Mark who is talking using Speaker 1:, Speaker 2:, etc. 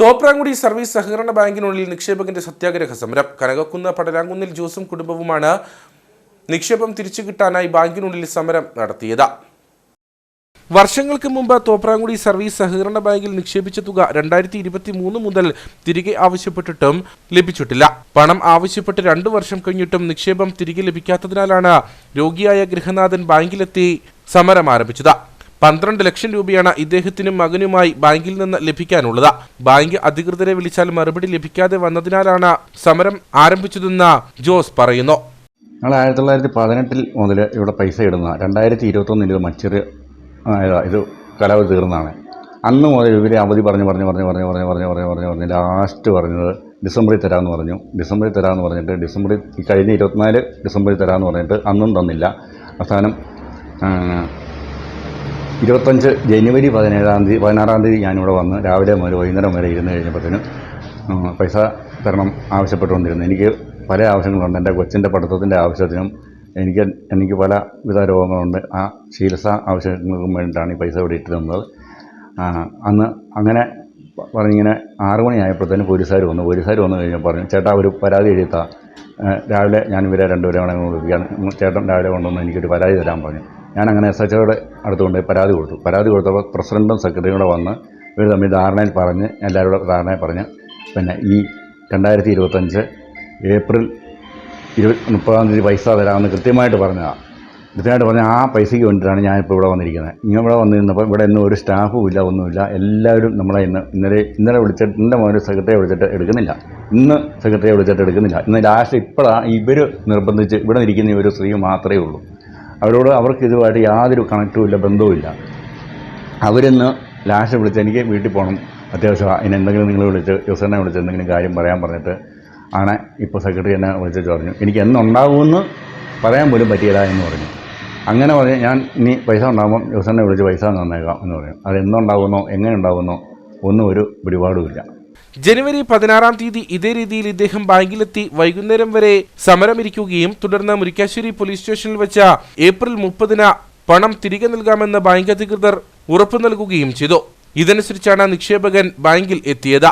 Speaker 1: Thopramkudy service സഹകരണ ബാങ്കിനുള്ളിൽ നിക്ഷേപകന്റെ സത്യാഗ്രഹ സമരം. കനകക്കുന്ന പടരാങ്കുന്നിൽ ജോസും കുടുംബവുമാണ് നിക്ഷേപം തിരിച്ചു കിട്ടാനായി ബാങ്കിനുള്ളിൽ സമരം നടത്തിയത്. വർഷങ്ങൾക്ക് മുമ്പ് തോപ്രാങ്കുടി സർവീസ് സഹകരണ ബാങ്കിൽ നിക്ഷേപിച്ച തുക രണ്ടായിരത്തി ഇരുപത്തി മൂന്ന് മുതൽ തിരികെ ആവശ്യപ്പെട്ടിട്ടും ലഭിച്ചിട്ടില്ല. പണം ആവശ്യപ്പെട്ട് രണ്ടു വർഷം കഴിഞ്ഞിട്ടും നിക്ഷേപം തിരികെ ലഭിക്കാത്തതിനാലാണ് രോഗിയായ ഗൃഹനാഥൻ ബാങ്കിലെത്തി സമരം ആരംഭിച്ചത്. പന്ത്രണ്ട് ലക്ഷം രൂപയാണ് ഇദ്ദേഹത്തിനും മകനുമായി ബാങ്കിൽ നിന്ന് ലഭിക്കാനുള്ളത് ബാങ്ക് അധികൃതരെ വിളിച്ചാൽ മറുപടി ലഭിക്കാതെ വന്നതിനാലാണ് സമരം ആരംഭിച്ചതെന്ന് ജോസ് പറയുന്നു
Speaker 2: ഞങ്ങൾ ആയിരത്തി തൊള്ളായിരത്തി പതിനെട്ടിൽ മുതൽ ഇവിടെ പൈസ ഇടുന്ന രണ്ടായിരത്തി ഇരുപത്തൊന്നിൽ ഇത് മച്ചറ് ഇത് കാലാവധി തീർന്നതാണ് അന്ന് മുതൽ ഇവരെ അവധി പറഞ്ഞ് പറഞ്ഞ് പറഞ്ഞ് പറഞ്ഞ് പറഞ്ഞ് പറഞ്ഞ് പറഞ്ഞ് പറഞ്ഞ് പറഞ്ഞ് ലാസ്റ്റ് പറഞ്ഞത് ഡിസംബറിൽ തരാമെന്ന് പറഞ്ഞു ഡിസംബറിൽ തരാമെന്ന് പറഞ്ഞിട്ട് ഡിസംബറിൽ കഴിഞ്ഞ ഇരുപത്തിനാല് ഡിസംബറിൽ തരാമെന്ന് പറഞ്ഞിട്ട് അന്നും തന്നില്ല അവസാനം ഇരുപത്തഞ്ച് ജനുവരി പതിനേഴാം തീയതി പതിനാറാം തീയതി ഞാനിവിടെ വന്ന് രാവിലെ മുതൽ വൈകുന്നേരം വരെ ഇരുന്ന് കഴിഞ്ഞപ്പോഴത്തേനും പൈസ തരണം ആവശ്യപ്പെട്ടുകൊണ്ടിരുന്നു. എനിക്ക് പല ആവശ്യങ്ങളുണ്ട്. എന്റെ കൊച്ചിന്റെ പഠിത്തത്തിന്റെ ആവശ്യത്തിനും എനിക്ക് എനിക്ക് പല വിധ രോഗങ്ങളുണ്ട്. ആ ചികിത്സ ആവശ്യങ്ങൾക്കും വേണ്ടിയിട്ടാണ് ഈ പൈസ ഇവിടെ ഇട്ട് തന്നത്. അന്ന് അങ്ങനെ പറഞ്ഞിങ്ങനെ ആറ് മണിയായപ്പോഴത്തേനും പോലീസുകാർ വന്നു. പോലീസുകാർ വന്നു കഴിഞ്ഞാൽ പറഞ്ഞു ചേട്ടാ ഒരു പരാതി എഴുതിത്താ രാവിലെ ഞാൻ ഇവരെ രണ്ടുപേരെ വേണമെങ്കിൽ വിളിക്കുകയാണ് ചേട്ടൻ രാവിലെ കൊണ്ടുവന്ന് എനിക്കൊരു പരാതി തരാൻ പറഞ്ഞു. ഞാൻ അങ്ങനെ എസ് എച്ച് ഒയുടെ അടുത്ത് കൊണ്ടുപോയി പരാതി കൊടുത്തു. പരാതി കൊടുത്തപ്പോൾ പ്രസിഡന്റും സെക്രട്ടറിയും കൂടെ വന്ന് ഇവർ തമ്മിൽ ധാരണയിൽ പറഞ്ഞ് എല്ലാവരും കൂടെ ധാരണയിൽ പറഞ്ഞ് പിന്നെ ഈ രണ്ടായിരത്തി ഇരുപത്തഞ്ച് ഏപ്രിൽ ഇരുപത് മുപ്പതാം തീയതി പൈസ തരാമെന്ന് കൃത്യമായിട്ട് പറഞ്ഞതാണ് കൃത്യമായിട്ട് പറഞ്ഞ ആ പൈസയ്ക്ക് വേണ്ടിയിട്ടാണ് ഞാനിപ്പോൾ ഇവിടെ വന്നിരിക്കുന്നത്. ഇങ്ങനെ ഇവിടെ വന്നിരുന്നപ്പോൾ ഇവിടെ ഇന്നും ഒരു സ്റ്റാഫും ഇല്ല ഒന്നുമില്ല. എല്ലാവരും നമ്മളെ ഇന്ന് ഇന്നലെ ഇന്നലെ വിളിച്ചിട്ട് ഇന്നലെ മുതൽ സെക്രട്ടറിയെ വിളിച്ചിട്ട് എടുക്കുന്നില്ല. ഇന്ന് സെക്രട്ടറിയെ വിളിച്ചിട്ട് എടുക്കുന്നില്ല. ഇന്ന് ലാസ്റ്റ് ഇപ്പോഴാണ് ഇവർ നിർബന്ധിച്ച് ഇവിടെ ഇരിക്കുന്ന ഒരു സ്ത്രീ മാത്രമേ ഉള്ളൂ. അവരോട് അവർക്ക് ഇതുമായിട്ട് യാതൊരു കണക്റ്റും ഇല്ല ബന്ധവും ഇല്ല. അവരിന്ന് ലാസ്റ്റ് വിളിച്ച് എനിക്ക് വീട്ടിൽ പോകണം അത്യാവശ്യം അതിന് എന്തെങ്കിലും നിങ്ങൾ വിളിച്ച് ജോസനെ വിളിച്ച് എന്തെങ്കിലും കാര്യം പറയാൻ പറഞ്ഞിട്ട് ആണ് ഇപ്പോൾ സെക്രട്ടറി എന്നെ വിളിച്ചിട്ട് പറഞ്ഞു. എനിക്ക് എന്നുണ്ടാവുമെന്ന് പറയാൻ പോലും പറ്റിയില്ല എന്ന് പറഞ്ഞു. അങ്ങനെ പറഞ്ഞ് ഞാൻ ഇനി പൈസ ഉണ്ടാകുമ്പോൾ ജോസനെ വിളിച്ച് പൈസ തന്നേക്കാം എന്ന് പറഞ്ഞു. അത് എന്നുണ്ടാകുന്നോ എങ്ങനെ ഉണ്ടാകുന്നോ ഒന്നും ഒരു പിടിപാടുമില്ല.
Speaker 1: ജനുവരി പതിനാറാം തീയതി ഇതേ രീതിയിൽ ഇദ്ദേഹം ബാങ്കിലെത്തി വൈകുന്നേരം വരെ സമരമിരിക്കുകയും തുടർന്ന് മുരിക്കാശ്ശേരി പോലീസ് സ്റ്റേഷനിൽ വെച്ച ഏപ്രിൽ മുപ്പതിന് പണം തിരികെ നൽകാമെന്ന് ബാങ്ക് അധികൃതർ ഉറപ്പു നൽകുകയും ചെയ്തു. ഇതനുസരിച്ചാണ് നിക്ഷേപകൻ ബാങ്കിൽ എത്തിയത്.